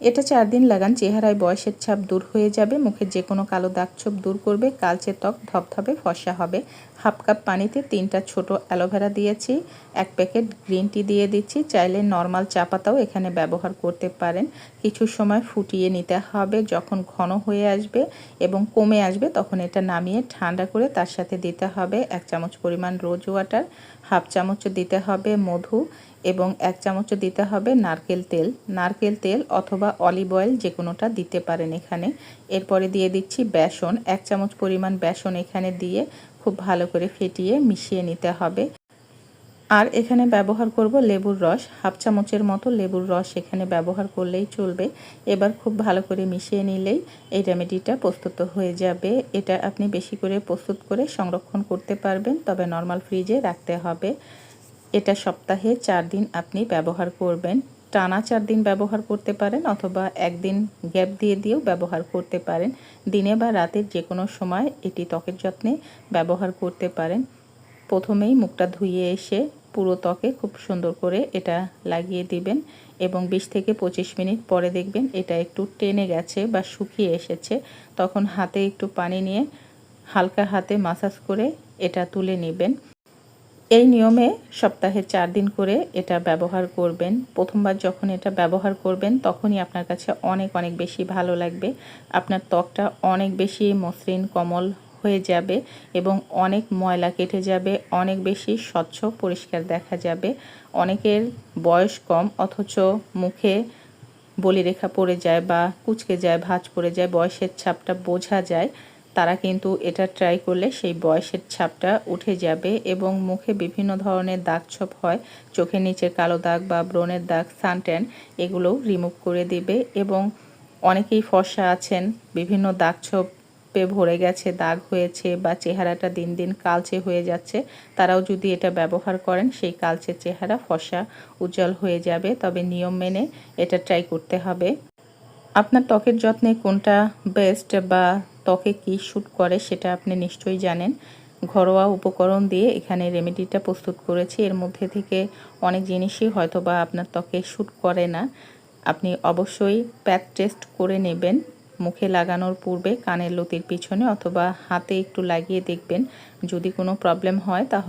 এটা চার দিন লাগান, চেহারায় বয়সের ছাপ দূর হয়ে যাবে মুখের যে কোনো কালো দাগ ছোপ দূর করবে, কালচে ত্বক ধপধপে ফসা হবে। হাফ কাপ পানিতে তিনটা ছোট অ্যালোভেরা দিয়েছি, এক প্যাকেট গ্রিন টি দিয়ে দিচ্ছি। চাইলে নর্মাল চা পাতাও এখানে ব্যবহার করতে পারেন। কিছু সময় ফুটিয়ে নিতে হবে, যখন ঘন হয়ে আসবে এবং কমে আসবে, তখন এটা নামিয়ে ঠান্ডা করে তার সাথে দিতে হবে। এক চামচ পরিমাণ রোজ ওয়াটার, হাফ চামচ দিতে হবে মধু এবং এক চামচ দিতে হবে নারকেল তেল। নারকেল তেল অথবা অলিভ অয়েল যে কোনোটা দিতে পারেন এখানে। এরপরে দিয়ে দিচ্ছি বেসন। এক চামচ পরিমাণ বেসন এখানে দিয়ে খুব ভালো করে ফেটিয়ে মিশিয়ে নিতে হবে। আর এখানে ব্যবহার করব লেবুর রস। হাফ চামচের মতো লেবুর রস এখানে ব্যবহার করলেই চলবে। এবার খুব ভালো করে মিশিয়ে নিলেই এই রেমেডিটা প্রস্তুত হয়ে যাবে। এটা আপনি বেশি করে প্রস্তুত করে সংরক্ষণ করতে পারবেন, তবে নর্মাল ফ্রিজে রাখতে হবে। এটা সপ্তাহে চার দিন আপনি ব্যবহার করবেন। টানা চার দিন ব্যবহার করতে পারেন অথবা একদিন গ্যাপ দিয়ে দিয়েও ব্যবহার করতে পারেন। দিনে বা রাতের যে কোনো সময় এটি ত্বকের যত্নে ব্যবহার করতে পারেন। প্রথমেই মুখটা ধুয়ে এসে পুরো ত্বকে খুব সুন্দর করে এটা লাগিয়ে দিবেন এবং বিশ থেকে পঁচিশ মিনিট পরে দেখবেন এটা একটু টেনে গেছে বা শুকিয়ে এসেছে। তখন হাতে একটু পানি নিয়ে হালকা হাতে মাসাজ করে এটা তুলে নেবেন। এই নিয়মে সপ্তাহে চার দিন করে এটা ব্যবহার করবেন। প্রথমবার যখন এটা ব্যবহার করবেন, তখনই আপনার কাছে অনেক অনেক বেশি ভালো লাগবে। আপনার ত্বকটা অনেক বেশি মসৃণ, কমল হয়ে যাবে এবং অনেক ময়লা কেটে যাবে, অনেক বেশি স্বচ্ছ, পরিষ্কার দেখা যাবে। অনেকের বয়স কম, অথচ মুখে বলিরেখা পড়ে যায় বা কুচকে যায়, ভাঁজ পড়ে যায়, বয়সের ছাপটা বোঝা যায়। তারা কিন্তু এটা ট্রাই করলে সেই বয়সের ছাপটা উঠে যাবে এবং মুখে বিভিন্ন ধরনের দাগ ছোপ হয়, চোখের নিচে কালো দাগ বা ব্রণের দাগ সানট্যান এগুলোও রিমুভ করে দিবে এবং অনেকেই ফর্সা আছেন, বিভিন্ন দাগ ছোপে ভরে গেছে, দাগ হয়েছে বা চেহারাটা দিন দিন কালচে হয়ে যাচ্ছে, তারাও যদি এটা ব্যবহার করেন সেই কালচে চেহারা ফসা উজ্জ্বল হয়ে যাবে, তবে নিয়ম মেনে এটা ট্রাই করতে হবে। আপনার ত্বকের যত্নে কোনটা বেস্ট বা ত্বকে কী শ্যুট করে সেটা আপনি নিশ্চয়ই জানেন। ঘরোয়া উপকরণ দিয়ে এখানে রেমেডিটা প্রস্তুত করেছি। এর মধ্যে থেকে অনেক জিনিসই হয়তো বা আপনার ত্বকে শ্যুট করে না। আপনি অবশ্যই প্যাক টেস্ট করে নেবেন। মুখে লাগানোর পূর্বে কানের লতির পিছনে অথবা হাতে একটু লাগিয়ে দেখবেন। যদি কোনো প্রবলেম হয় তাহলে